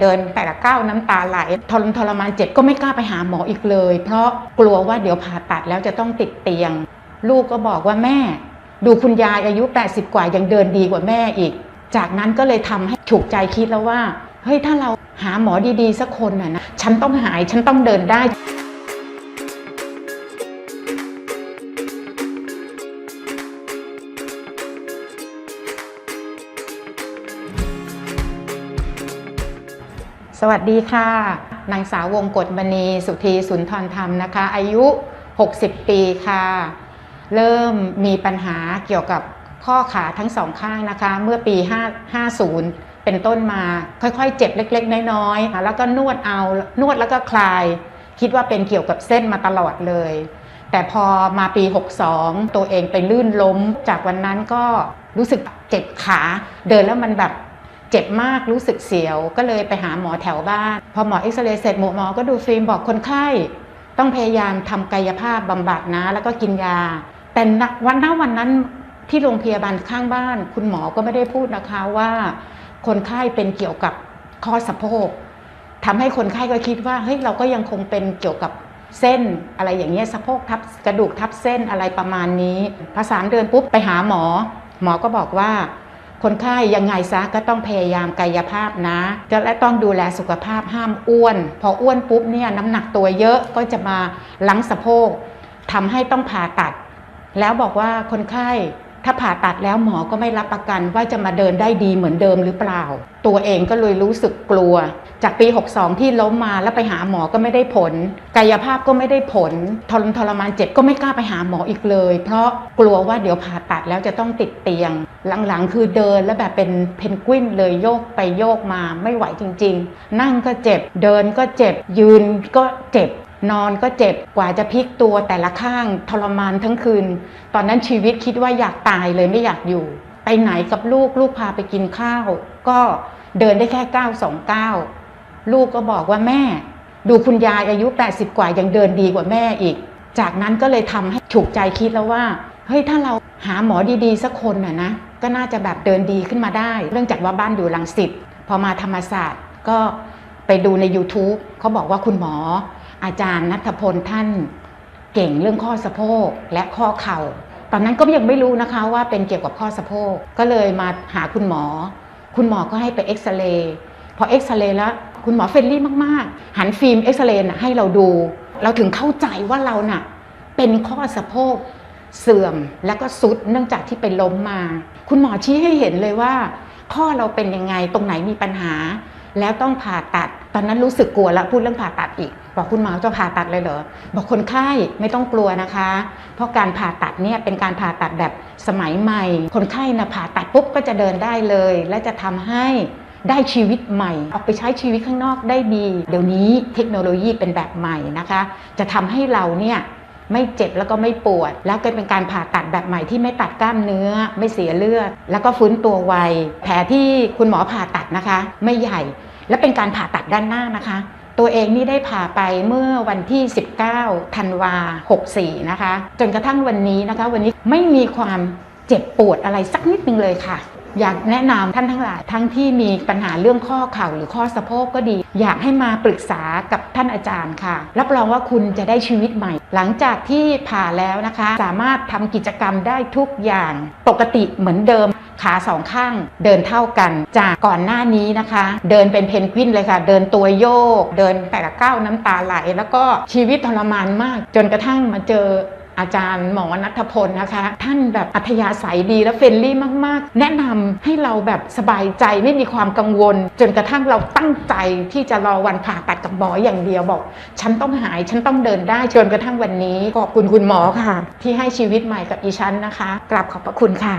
เดินแต่ละก้าวน้ำตาไหลทรทรมานเจ็บก็ไม่กล้าไปหาหมออีกเลย เพราะกลัวว่าเดี๋ยวผ่าตัดแล้วจะต้องติดเตียง ลูกก็บอกว่าแม่ ดูคุณยายอายุ 80 กว่ายังเดินดีกว่าแม่อีก จากนั้นก็เลยทำให้ถูกใจคิดแล้วว่าเฮ้ยถ้าเราหาหมอดีๆสักคนน่ะนะฉันต้องหายฉันต้องเดินได้ สวัสดีค่ะ นางสาววงกฎมณีสุธีสุนทรธรรมนะคะ อายุ 60 ปีค่ะ เริ่มมีปัญหาเกี่ยวกับข้อขาทั้งสองข้างนะคะ เมื่อปี 5 50 เป็นต้นมาค่อยๆ เจ็บเล็กๆ น้อยๆ แล้วก็นวดเอา นวดแล้วก็คลาย คิดว่าเป็นเกี่ยวกับเส้นมาตลอดเลย แต่พอมาปี 62 ตัวเองไปลื่นล้ม จากวันนั้นก็รู้สึกเจ็บขา เดินแล้วมันแบบ เจ็บมากรู้สึกเสียว ก็เลยไปหาหมอแถวบ้าน พอหมอเอ็กซเรย์เสร็จหมอหมอก็ดูฟิล์มบอกคนไข้ ต้องพยายามทำกายภาพบำบัดนะ แล้วก็กินยา แต่วันนั้นวันนั้นที่โรงพยาบาลข้างบ้าน คุณหมอก็ไม่ได้พูดนะคะว่า คนไข้เป็นเกี่ยวกับข้อสะโพกทำให้คนไข้ก็คิดว่าเฮ้ยเราก็ยังคงเป็นเกี่ยวกับเส้นอะไรอย่างเงี้ยสะโพกทับกระดูกทับเส้นอะไรประมาณนี้พอสามเดือนปุ๊บไปหาหมอ หมอก็บอกว่า คนไข้ยังไงซะก็ต้องพยายามกายภาพนะ และต้องดูแลสุขภาพห้ามอ้วน พออ้วนปุ๊บเนี่ยน้ำหนักตัวเยอะก็จะมาลังสะโพกทำให้ต้องผ่าตัด แล้วบอกว่าคนไข้ ถ้าผ่าตัดแล้วหมอก็ไม่รับประกันว่าจะมาเดินได้ดีเหมือนเดิมหรือเปล่า ตัวเองก็เลยรู้สึกกลัว จากปี 62 ที่ล้มมาแล้วไปหาหมอก็ไม่ได้ผล กายภาพก็ไม่ได้ผล ทรมทรมานเจ็บก็ไม่กล้าไปหาหมออีกเลย เพราะกลัวว่าเดี๋ยวผ่าตัดแล้วจะต้องติดเตียง หลังๆ คือเดินแล้วแบบเป็นเพนกวินเลยโยกไปโยกมาไม่ไหวจริง ๆ นั่งก็เจ็บ เดินก็เจ็บยืนก็เจ็บ นอนก็เจ็บกว่าจะพลิกตัวแต่ละข้างทรมานทั้งคืน ตอนนั้นชีวิตคิดว่าอยากตายเลยไม่อยากอยู่ ไปไหนกับลูกลูกพาไปกินข้าว ก็เดินได้แค่ก้าวสองก้าวลูกก็บอกว่าแม่ ดูคุณยายอายุ 80 กว่ายังเดินดีกว่าแม่อีก จากนั้นก็เลยทำให้ถูกใจคิดแล้วว่าเฮ้ยถ้าเราหาหมอดีๆสักคนน่ะนะก็น่าจะแบบเดินดีขึ้นมาได้ เรื่องจากว่าบ้านอยู่ลังสิตพอมาธรรมศาสตร์ก็ ไปดูใน YouTube เขาบอกว่าคุณหมอ อาจารย์นัทพลท่านเก่งเรื่องข้อสะโพกและข้อเข่า ตอนนั้นก็ยังไม่รู้นะคะว่าเป็นเกี่ยวกับข้อสะโพกก็เลยมาหาคุณหมอ คุณหมอก็ให้ไปเอ็กซเรย์พอเอ็กซเรย์แล้วคุณหมอเฟรนลี่มากๆ หันฟิล์มเอ็กซเรย์ให้เราดู เราถึงเข้าใจว่าเราน่ะเป็นข้อสะโพกเสื่อมแล้วก็ซุดเนื่องจากที่ไปล้มมา คุณหมอชี้ให้เห็นเลยว่า ข้อเราเป็นยังไงตรงไหนมีปัญหา แล้วต้องผ่าตัด ตอนนั้นรู้สึกกลัวแล้วพูดเรื่องผ่าตัดอีก บอกคุณหมอจะผ่าตัดเลยเหรอบอกคนไข้ไม่ต้องกลัวนะคะ เพราะการผ่าตัดเนี่ยเป็นการผ่าตัดแบบสมัยใหม่ คนไข้นะผ่าตัดปุ๊บก็จะเดินได้เลย และจะทำให้ได้ชีวิตใหม่ ออกไปใช้ชีวิตข้างนอกได้ดี เดี๋ยวนี้เทคโนโลยีเป็นแบบใหม่นะคะ จะทำให้เราเนี่ยไม่เจ็บแล้วก็ไม่ปวด แล้วก็เป็นการผ่าตัดแบบใหม่ที่ไม่ตัดกล้ามเนื้อ ไม่เสียเลือด แล้วก็ฟื้นตัวไวแผลที่คุณหมอผ่าตัดนะคะ ไม่ใหญ่ และเป็นการผ่าตัดด้านหน้านะคะ ตัวเองนี่ได้ผ่าไปเมื่อวันที่ 19 ธันวา 64 นะคะ จนกระทั่งวันนี้นะคะ วันนี้ไม่มีความเจ็บปวดอะไรสักนิดนึงเลยค่ะอยากแนะนำท่านทั้งหลายทั้งที่มีปัญหาเรื่องข้อเข่าหรือข้อสะโพกก็ดี อยากให้มาปรึกษากับท่านอาจารย์ค่ะ รับรองว่าคุณจะได้ชีวิตใหม่ หลังจากที่ผ่าแล้วนะคะ สามารถทำกิจกรรมได้ทุกอย่างปกติเหมือนเดิม ขาสองข้างเดินเท่ากันจากก่อนหน้านี้นะคะ เดินเป็นเพนกวินเลยค่ะ เดินตัวโยก เดินแต่ละก้าวน้ำตาไหล แล้วก็ชีวิตทรมานมาก จนกระทั่งมาเจออาจารย์หมอนัทพลนะคะ ท่านแบบอัธยาศัยดีและเฟรนลี่มาก ๆ แนะนำให้เราแบบสบายใจไม่มีความกังวล จนกระทั่งเราตั้งใจที่จะรอวันผ่าตัดกับหมออย่างเดียวบอก ฉันต้องหายฉันต้องเดินได้จนกระทั่งวันนี้ขอบคุณคุณหมอค่ะ ที่ให้ชีวิตใหม่กับอีฉันนะคะ กราบขอบพระคุณค่ะ